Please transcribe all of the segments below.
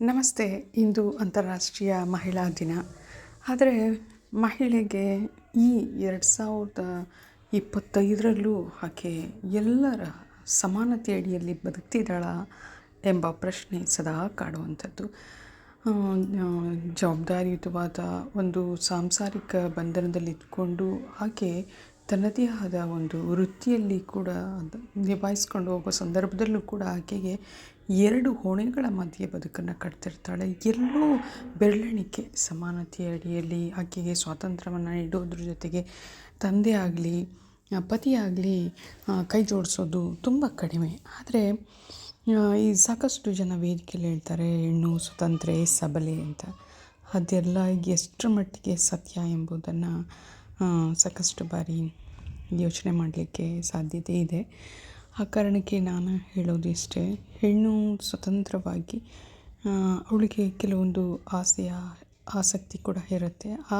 ನಮಸ್ತೆ, ಇಂದು ಅಂತಾರಾಷ್ಟ್ರೀಯ ಮಹಿಳಾ ದಿನ. ಆದರೆ ಮಹಿಳೆಗೆ ಈ ಎರಡು ಸಾವಿರದ ಇಪ್ಪತ್ತೈದರಲ್ಲೂ ಆಕೆ ಎಲ್ಲರ ಸಮಾನತೆ ಅಡಿಯಲ್ಲಿ ಬದುಕ್ತಿದ್ದಾಳ ಎಂಬ ಪ್ರಶ್ನೆ ಸದಾ ಕಾಡುವಂಥದ್ದು. ಜವಾಬ್ದಾರಿಯುತವಾದ ಒಂದು ಸಾಂಸಾರಿಕ ಬಂಧನದಲ್ಲಿ ಇದ್ಕೊಂಡು ಆಕೆ ತನ್ನದೇ ಆದ ಒಂದು ವೃತ್ತಿಯಲ್ಲಿ ಕೂಡ ನಿಭಾಯಿಸ್ಕೊಂಡು ಹೋಗೋ ಸಂದರ್ಭದಲ್ಲೂ ಕೂಡ ಆಕೆಗೆ ಎರಡು ಹೊಣೆಗಳ ಮಧ್ಯೆ ಬದುಕನ್ನು ಕಟ್ತಿರ್ತಾಳೆ. ಎಲ್ಲೂ ಬೆರಳೆಣಿಕೆ ಸಮಾನತೆಯ ಅಡಿಯಲ್ಲಿ ಆಕೆಗೆ ಸ್ವಾತಂತ್ರ್ಯವನ್ನು ನೀಡೋದ್ರ ಜೊತೆಗೆ ತಂದೆ ಆಗಲಿ ಪತಿಯಾಗಲಿ ಕೈ ಜೋಡಿಸೋದು ತುಂಬ ಕಡಿಮೆ. ಆದರೆ ಈ ಸಾಕಷ್ಟು ಜನ ವೇದಿಕೆಯಲ್ಲಿ ಹೇಳ್ತಾರೆ, ಹೆಣ್ಣು ಸ್ವತಂತ್ರೆ ಸಬಲೆ ಅಂತ. ಅದೆಲ್ಲ ಎಷ್ಟರ ಮಟ್ಟಿಗೆ ಸತ್ಯ ಎಂಬುದನ್ನು ಸಾಕಷ್ಟು ಬಾರಿ ಯೋಚನೆ ಮಾಡಲಿಕ್ಕೆ ಸಾಧ್ಯತೆ ಇದೆ. ಆ ಕಾರಣಕ್ಕೆ ನಾನು ಹೇಳೋದು ಇಷ್ಟೇ. ಹೆಣ್ಣು ಸ್ವತಂತ್ರವಾಗಿ ಅವಳಿಗೆ ಕೆಲವೊಂದು ಆಸೆಯ ಆಸಕ್ತಿ ಕೂಡ ಇರುತ್ತೆ. ಆ,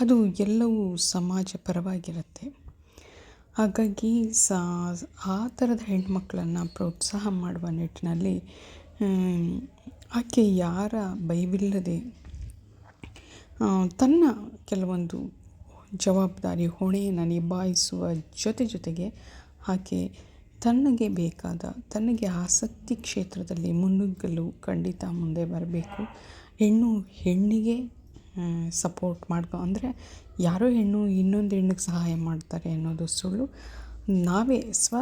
ಅದು ಎಲ್ಲವೂ ಸಮಾಜ ಪರವಾಗಿರುತ್ತೆ. ಹಾಗಾಗಿ ಸಾ, ಆ ಥರದ ಹೆಣ್ಮಕ್ಳನ್ನು ಪ್ರೋತ್ಸಾಹ ಮಾಡುವ ನಿಟ್ಟಿನಲ್ಲಿ ಆಕೆ ಯಾರ ಭಯವಿಲ್ಲದೆ ತನ್ನ ಕೆಲವೊಂದು ಜವಾಬ್ದಾರಿ ಹೊಣೆಯನ್ನು ನಿಭಾಯಿಸುವ ಜೊತೆ ಜೊತೆಗೆ ಆಕೆ ತನಗೆ ಬೇಕಾದ, ತನಗೆ ಆಸಕ್ತಿ ಕ್ಷೇತ್ರದಲ್ಲಿ ಮುನ್ನುಗ್ಗಲು ಖಂಡಿತ ಮುಂದೆ ಬರಬೇಕು. ಹೆಣ್ಣು ಹೆಣ್ಣಿಗೆ ಸಪೋರ್ಟ್ ಮಾಡ್ಕೊ, ಅಂದರೆ ಯಾರೋ ಹೆಣ್ಣು ಇನ್ನೊಂದು ಹೆಣ್ಣಿಗೆ ಸಹಾಯ ಮಾಡ್ತಾರೆ ಅನ್ನೋದು ಸುಳ್ಳು. ನಾವೇ ಸ್ವ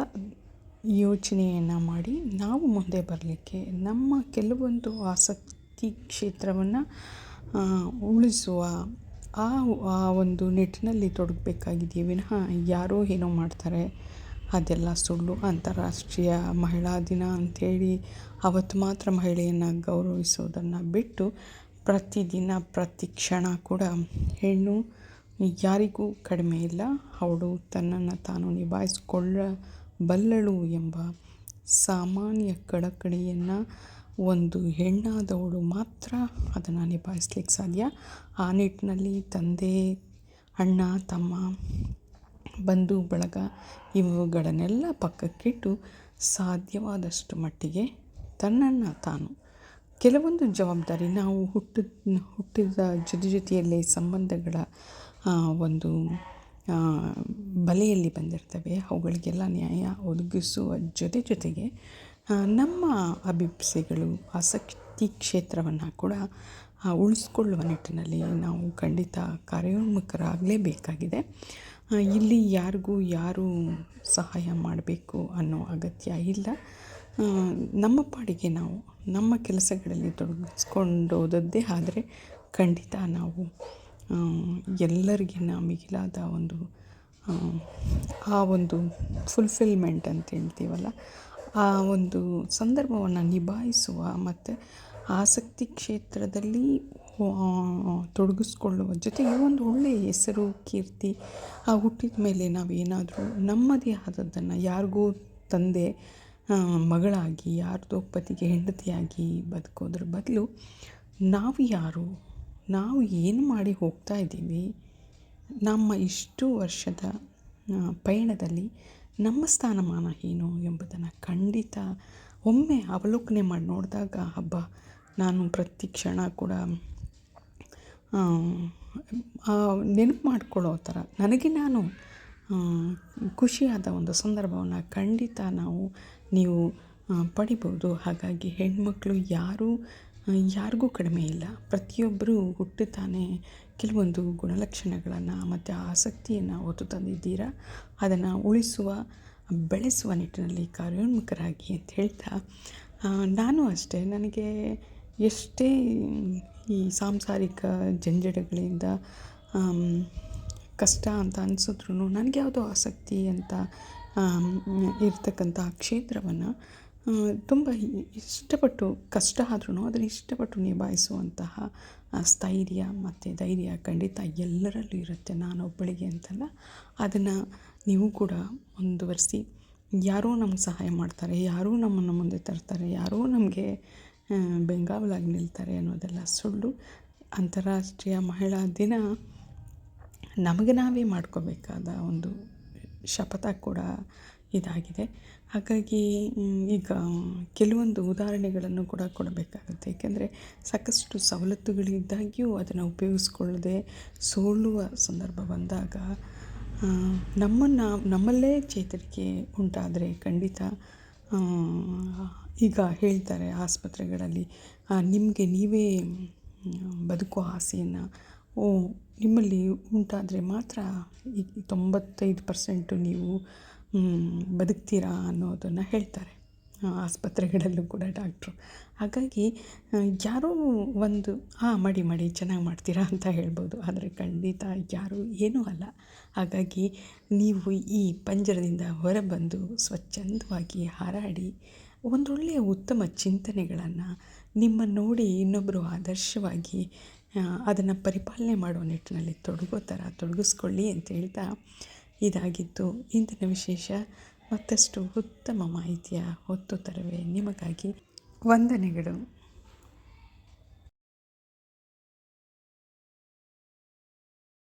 ಯೋಚನೆಯನ್ನು ಮಾಡಿ ನಾವು ಮುಂದೆ ಬರಲಿಕ್ಕೆ ನಮ್ಮ ಕೆಲವೊಂದು ಆಸಕ್ತಿ ಕ್ಷೇತ್ರವನ್ನು ಉಳಿಸುವ ಆ ಆ ಒಂದು ನಿಟ್ಟಿನಲ್ಲಿ ತೊಡಗಬೇಕಾಗಿದೆಯೇ ವಿನಃ ಯಾರೋ ಏನೋ ಮಾಡ್ತಾರೆ. ಅದೆಲ್ಲ ಸುಳ್ಳು. ಅಂತಾರಾಷ್ಟ್ರೀಯ ಮಹಿಳಾ ದಿನ ಅಂಥೇಳಿ ಅವತ್ತು ಮಾತ್ರ ಮಹಿಳೆಯನ್ನು ಗೌರವಿಸೋದನ್ನು ಬಿಟ್ಟು ಪ್ರತಿದಿನ, ಪ್ರತಿ ಕ್ಷಣ ಕೂಡ ಹೆಣ್ಣು ಯಾರಿಗೂ ಕಡಿಮೆ ಇಲ್ಲ. ಅವಳು ತನ್ನನ್ನು ತಾನು ನಿಭಾಯಿಸಿಕೊಳ್ಳಬಲ್ಲಳು ಎಂಬ ಸಾಮಾನ್ಯ ಕಳಕಳಿಯನ್ನು ಒಂದು ಹೆಣ್ಣಾದವಳು ಮಾತ್ರ ಅದನ್ನು ನಿಭಾಯಿಸ್ಲಿಕ್ಕೆ ಸಾಧ್ಯ. ಆ ನಿಟ್ಟಿನಲ್ಲಿ ತಂದೆ, ಅಣ್ಣ, ತಮ್ಮ, ಬಂಧು, ಬಳಗ ಇವುಗಳನ್ನೆಲ್ಲ ಪಕ್ಕಕ್ಕಿಟ್ಟು ಸಾಧ್ಯವಾದಷ್ಟು ಮಟ್ಟಿಗೆ ತನ್ನನ್ನು ತಾನು. ಕೆಲವೊಂದು ಜವಾಬ್ದಾರಿ ನಾವು ಹುಟ್ಟಿದ ಹುಟ್ಟಿದ ಜೊತೆ ಜೊತೆಯಲ್ಲೇ ಸಂಬಂಧಗಳ ಒಂದು ಬಲೆಯಲ್ಲಿ ಬಂದಿರ್ತವೆ. ಅವುಗಳಿಗೆಲ್ಲ ನ್ಯಾಯ ಒದಗಿಸುವ ಜೊತೆ ಜೊತೆಗೆ ನಮ್ಮ ಅಭಿಪ್ಸೆಗಳು, ಆಸಕ್ತಿ ಕ್ಷೇತ್ರವನ್ನು ಕೂಡ ಉಳಿಸ್ಕೊಳ್ಳುವ ನಿಟ್ಟಿನಲ್ಲಿ ನಾವು ಖಂಡಿತ ಕಾರ್ಯೋನ್ಮುಖರಾಗಲೇಬೇಕಾಗಿದೆ. ಇಲ್ಲಿ ಯಾರಿಗೂ ಯಾರು ಸಹಾಯ ಮಾಡಬೇಕು ಅನ್ನೋ ಅಗತ್ಯ ಇಲ್ಲ. ನಮ್ಮ ಪಾಡಿಗೆ ನಾವು ನಮ್ಮ ಕೆಲಸಗಳಲ್ಲಿ ತೊಡಗಿಸ್ಕೊಂಡೋದದ್ದೇ ಆದರೆ ಖಂಡಿತ ನಾವು ಎಲ್ಲರಿಗಿನ್ನ ಮಿಗಿಲಾದ ಒಂದು, ಆ ಒಂದು ಫುಲ್ಫಿಲ್ಮೆಂಟ್ ಅಂತ ಹೇಳ್ತೀವಲ್ಲ ಆ ಒಂದು ಸಂದರ್ಭವನ್ನು ನಿಭಾಯಿಸುವ ಮತ್ತು ಆಸಕ್ತಿ ಕ್ಷೇತ್ರದಲ್ಲಿ ತೊಡಗಿಸ್ಕೊಳ್ಳುವ ಜೊತೆಗೆ ಒಂದು ಒಳ್ಳೆಯ ಹೆಸರು, ಕೀರ್ತಿ, ಆ ಹುಟ್ಟಿದ ಮೇಲೆ ನಾವೇನಾದರೂ ನಮ್ಮದೇ ಆದದ್ದನ್ನು ಯಾರಿಗೂ ತಂದೆ ಮಗಳಾಗಿ, ಯಾರದೋ ಪತಿಗೆ ಹೆಂಡತಿಯಾಗಿ ಬದುಕೋದ್ರ ಬದಲು ನಾವು ಯಾರು, ನಾವು ಏನು ಮಾಡಿ ಹೋಗ್ತಾ ಇದ್ದೀವಿ, ನಮ್ಮ ಇಷ್ಟು ವರ್ಷದ ಪಯಣದಲ್ಲಿ ನಮ್ಮ ಸ್ಥಾನಮಾನ ಏನು ಎಂಬುದನ್ನು ಖಂಡಿತ ಒಮ್ಮೆ ಅವಲೋಕನೆ ಮಾಡಿ ನೋಡಿದಾಗ ಹಬ್ಬ ನಾನು ಪ್ರತಿ ಕ್ಷಣ ಕೂಡ ನೆನಪು ಮಾಡಿಕೊಳ್ಳೋ ಥರ ನನಗೆ ನಾನು ಖುಷಿಯಾದ ಒಂದು ಸಂದರ್ಭವನ್ನು ಖಂಡಿತ ನಾವು, ನೀವು ಪಡಿಬೋದು. ಹಾಗಾಗಿ ಹೆಣ್ಮಕ್ಳು ಯಾರೂ ಯಾರಿಗೂ ಕಡಿಮೆ ಇಲ್ಲ. ಪ್ರತಿಯೊಬ್ಬರೂ ಹುಟ್ಟುತ್ತಾನೆ ಕೆಲವೊಂದು ಗುಣಲಕ್ಷಣಗಳನ್ನು ಮತ್ತು ಆಸಕ್ತಿಯನ್ನು ಹೊತ್ತು ತಂದಿದ್ದೀರಾ? ಅದನ್ನು ಉಳಿಸುವ, ಬೆಳೆಸುವ ನಿಟ್ಟಿನಲ್ಲಿ ಕಾರ್ಯೋನ್ಮುಖರಾಗಿ ಅಂತ ಹೇಳ್ತಾ ನಾನು ಅಷ್ಟೇ. ನನಗೆ ಎಷ್ಟೇ ಈ ಸಾಂಸಾರಿಕ ಜಂಜಡಗಳಿಂದ ಕಷ್ಟ ಅಂತ ಅನಿಸಿದ್ರು ನನಗೆ ಯಾವುದೋ ಆಸಕ್ತಿ ಅಂತ ಇರ್ತಕ್ಕಂಥ ಕ್ಷೇತ್ರವನ್ನು ತುಂಬ ಇಷ್ಟಪಟ್ಟು ಕಷ್ಟ ಆದ್ರೂ ಅದನ್ನು ಇಷ್ಟಪಟ್ಟು ನಿಭಾಯಿಸುವಂತಹ ಸ್ಥೈರ್ಯ ಮತ್ತು ಧೈರ್ಯ ಖಂಡಿತ ಎಲ್ಲರಲ್ಲೂ ಇರುತ್ತೆ ನಾನೊಬ್ಬಳಿಗೆ ಅಂತಲ್ಲ. ಅದನ್ನು ನೀವು ಕೂಡ ಮುಂದುವರಿಸಿ, ಯಾರೋ ನಮ್ಗೆ ಸಹಾಯ ಮಾಡ್ತಾರೆ, ಯಾರೂ ನಮ್ಮನ್ನು ಮುಂದೆ ತರ್ತಾರೆ, ಯಾರೋ ನಮಗೆ ಬೆಂಗಾವಲಾಗಿ ನಿಲ್ತಾರೆ ಅನ್ನೋದೆಲ್ಲ ಸುಳ್ಳು. ಅಂತಾರಾಷ್ಟ್ರೀಯ ಮಹಿಳಾ ದಿನ ನಮಗೆ ನಾವೇ ಮಾಡ್ಕೋಬೇಕಾದ ಒಂದು ಶಪಥ ಕೂಡ ಇದಾಗಿದೆ. ಹಾಗಾಗಿ ಈಗ ಕೆಲವೊಂದು ಉದಾಹರಣೆಗಳನ್ನು ಕೂಡ ಕೊಡಬೇಕಾಗುತ್ತೆ. ಏಕೆಂದರೆ ಸಾಕಷ್ಟು ಸವಲತ್ತುಗಳಿದ್ದಾಗಿಯೂ ಅದನ್ನು ಉಪಯೋಗಿಸ್ಕೊಳ್ಳದೆ ಸೋಲುವ ಸಂದರ್ಭ ಬಂದಾಗ ನಮ್ಮನ್ನು, ನಮ್ಮಲ್ಲೇ ಚೇತರಿಕೆ ಉಂಟಾದರೆ ಖಂಡಿತ ಈಗ ಹೇಳ್ತಾರೆ ಆಸ್ಪತ್ರೆಗಳಲ್ಲಿ ನಿಮಗೆ ನೀವೇ ಬದುಕೋ ಆಸೆಯನ್ನು, ಓ, ನಿಮ್ಮಲ್ಲಿ ಉಂಟಾದರೆ ಮಾತ್ರ ಈ ತೊಂಬತ್ತೈದು ಪರ್ಸೆಂಟು ನೀವು ಬದುಕ್ತೀರಾ ಅನ್ನೋದನ್ನು ಹೇಳ್ತಾರೆ. ಆಸ್ಪತ್ರೆಗಳಲ್ಲೂ ಕೂಡ ಡಾಕ್ಟ್ರು. ಹಾಗಾಗಿ ಯಾರೋ ಒಂದು, ಹಾಂ, ಮಾಡಿ ಮಾಡಿ, ಚೆನ್ನಾಗಿ ಮಾಡ್ತೀರಾ? ಅಂತ ಹೇಳ್ಬೋದು. ಆದರೆ ಖಂಡಿತ ಯಾರೂ ಏನೂ ಅಲ್ಲ. ಹಾಗಾಗಿ, ನೀವು ಈ ಪಂಜರದಿಂದ ಹೊರಬಂದು ಸ್ವಚ್ಛಂದವಾಗಿ ಹಾರಾಡಿ, ಒಂದೊಳ್ಳೆಯ ಉತ್ತಮ ಚಿಂತನೆಗಳನ್ನು ನಿಮ್ಮ ನೋಡಿ ಇನ್ನೊಬ್ಬರು ಆದರ್ಶವಾಗಿ ಅದನ್ನು ಪರಿಪಾಲನೆ ಮಾಡೋ ನಿಟ್ಟಿನಲ್ಲಿ ತೊಡಗೋ ಥರ ತೊಡಗಿಸ್ಕೊಳ್ಳಿ ಅಂತ ಹೇಳ್ತಾ ಇದಾಗಿತ್ತು ಇಂದಿನ ವಿಶೇಷ ಮತ್ತಷ್ಟು ಉತ್ತಮ ಮಾಹಿತಿಯ ಹೊತ್ತು ತರುವೆ ನಿಮಗಾಗಿ ವಂದನೆಗಳು.